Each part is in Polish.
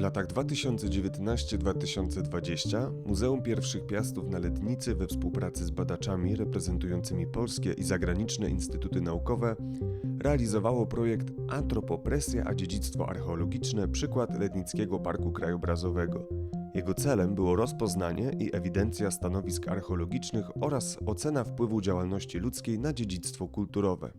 latach 2019-2020 Muzeum Pierwszych Piastów na Lednicy we współpracy z badaczami reprezentującymi polskie i zagraniczne instytuty naukowe realizowało projekt Antropopresja a dziedzictwo archeologiczne przykład Lednickiego Parku Krajobrazowego. Jego celem było rozpoznanie i ewidencja stanowisk archeologicznych oraz ocena wpływu działalności ludzkiej na dziedzictwo kulturowe.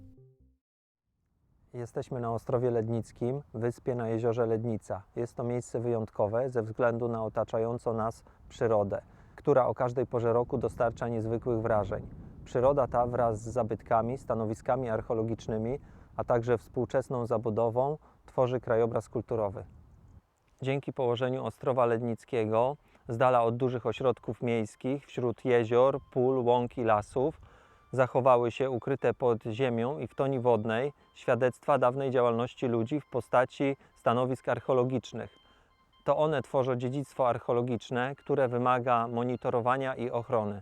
Jesteśmy na Ostrowie Lednickim, wyspie na jeziorze Lednica. Jest to miejsce wyjątkowe ze względu na otaczającą nas przyrodę, która o każdej porze roku dostarcza niezwykłych wrażeń. Przyroda ta wraz z zabytkami, stanowiskami archeologicznymi, a także współczesną zabudową tworzy krajobraz kulturowy. Dzięki położeniu Ostrowa Lednickiego z dala od dużych ośrodków miejskich, wśród jezior, pól, łąk i lasów, zachowały się ukryte pod ziemią i w toni wodnej świadectwa dawnej działalności ludzi w postaci stanowisk archeologicznych. To one tworzą dziedzictwo archeologiczne, które wymaga monitorowania i ochrony.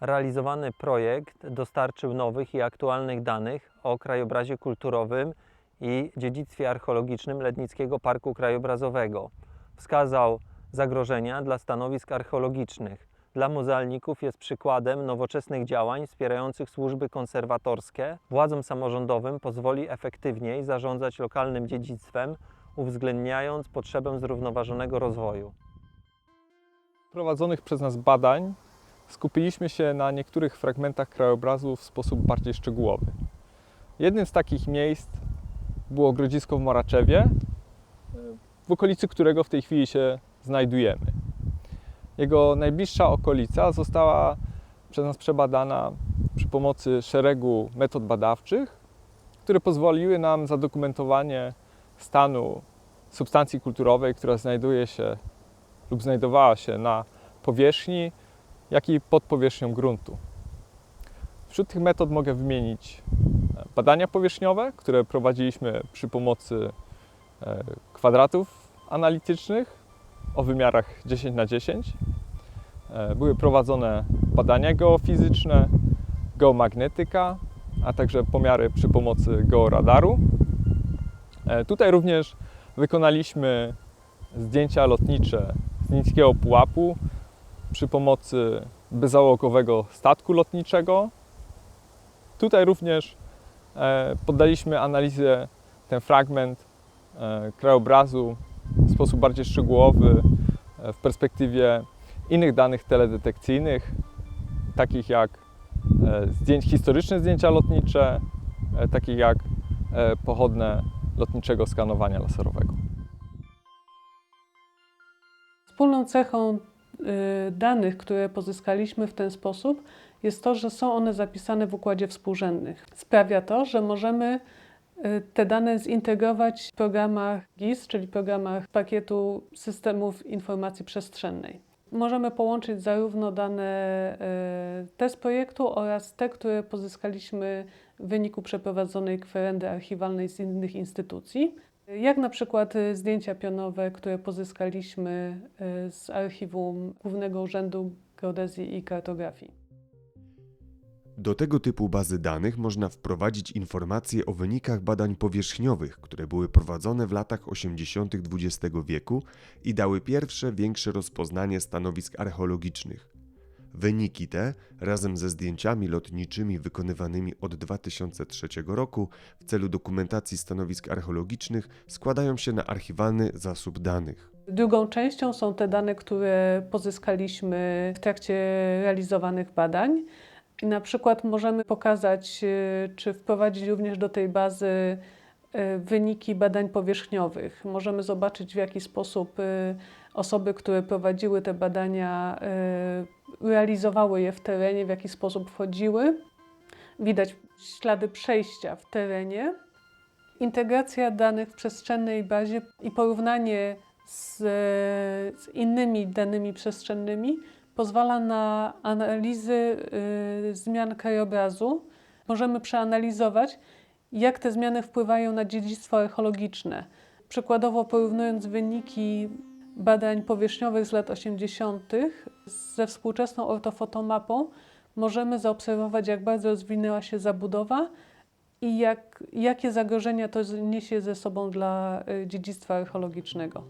Realizowany projekt dostarczył nowych i aktualnych danych o krajobrazie kulturowym i dziedzictwie archeologicznym Lednickiego Parku Krajobrazowego. Wskazał zagrożenia dla stanowisk archeologicznych. Dla muzealników jest przykładem nowoczesnych działań wspierających służby konserwatorskie. Władzom samorządowym pozwoli efektywniej zarządzać lokalnym dziedzictwem, uwzględniając potrzebę zrównoważonego rozwoju. prowadzonych przez nas badań skupiliśmy się na niektórych fragmentach krajobrazu w sposób bardziej szczegółowy. Jednym z takich miejsc było Grodzisko w Moraczewie, w okolicy którego w tej chwili się znajdujemy. Jego najbliższa okolica została przez nas przebadana przy pomocy szeregu metod badawczych, które pozwoliły nam zadokumentowanie stanu substancji kulturowej, która znajduje się lub znajdowała się na powierzchni, jak i pod powierzchnią gruntu. Wśród tych metod mogę wymienić e, badania powierzchniowe, które prowadziliśmy przy pomocy e, kwadratów analitycznych o wymiarach 10 na 10. E, Były prowadzone badania geofizyczne, geomagnetyka, a także pomiary przy pomocy georadaru. E, Tutaj również wykonaliśmy zdjęcia lotnicze z niskiego pułapu przy pomocy bezzałogowego statku lotniczego. Tutaj również e, poddaliśmy analizę ten fragment krajobrazu w sposób bardziej szczegółowy e, w perspektywie innych danych teledetekcyjnych, takich jak e, zdjęć, historyczne zdjęcia lotnicze, e, takich jak pochodne lotniczego skanowania laserowego. Wspólną cechą y, danych, które pozyskaliśmy w ten sposób, jest to, że są one zapisane w układzie współrzędnych. Sprawia to, że możemy te dane zintegrować w programach GIS, czyli programach pakietu systemów informacji przestrzennej. Możemy połączyć zarówno dane y, te z projektu oraz te, które pozyskaliśmy w wyniku przeprowadzonej kwerendy archiwalnej z innych instytucji. Jak na przykład y, zdjęcia pionowe, które pozyskaliśmy y, z archiwum Głównego Urzędu Geodezji i Kartografii. Do tego typu bazy danych można wprowadzić informacje o wynikach badań powierzchniowych, które były prowadzone w latach 80. XX wieku i dały pierwsze większe rozpoznanie stanowisk archeologicznych. Wyniki te, razem ze zdjęciami lotniczymi wykonywanymi od 2003 roku w celu dokumentacji stanowisk archeologicznych, składają się na archiwalny zasób danych. Drugą częścią są te dane, które pozyskaliśmy w trakcie realizowanych badań. I na przykład możemy pokazać, y, czy wprowadzić również do tej bazy y, wyniki badań powierzchniowych. Możemy zobaczyć, w jaki sposób y, osoby, które prowadziły te badania, realizowały je w terenie, w jaki sposób wchodziły. Widać ślady przejścia w terenie. Integracja danych w przestrzennej bazie i porównanie z, z innymi danymi przestrzennymi pozwala na analizy y, zmian krajobrazu. Możemy przeanalizować, jak te zmiany wpływają na dziedzictwo archeologiczne. Przykładowo porównując wyniki badań powierzchniowych z lat 80. ze współczesną ortofotomapą, możemy zaobserwować, jak bardzo rozwinęła się zabudowa i jak, jakie zagrożenia to niesie ze sobą dla y, dziedzictwa archeologicznego.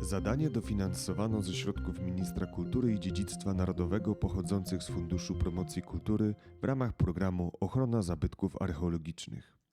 Zadanie dofinansowano ze środków Ministra Kultury i Dziedzictwa Narodowego pochodzących z Funduszu Promocji Kultury w ramach programu Ochrona Zabytków Archeologicznych.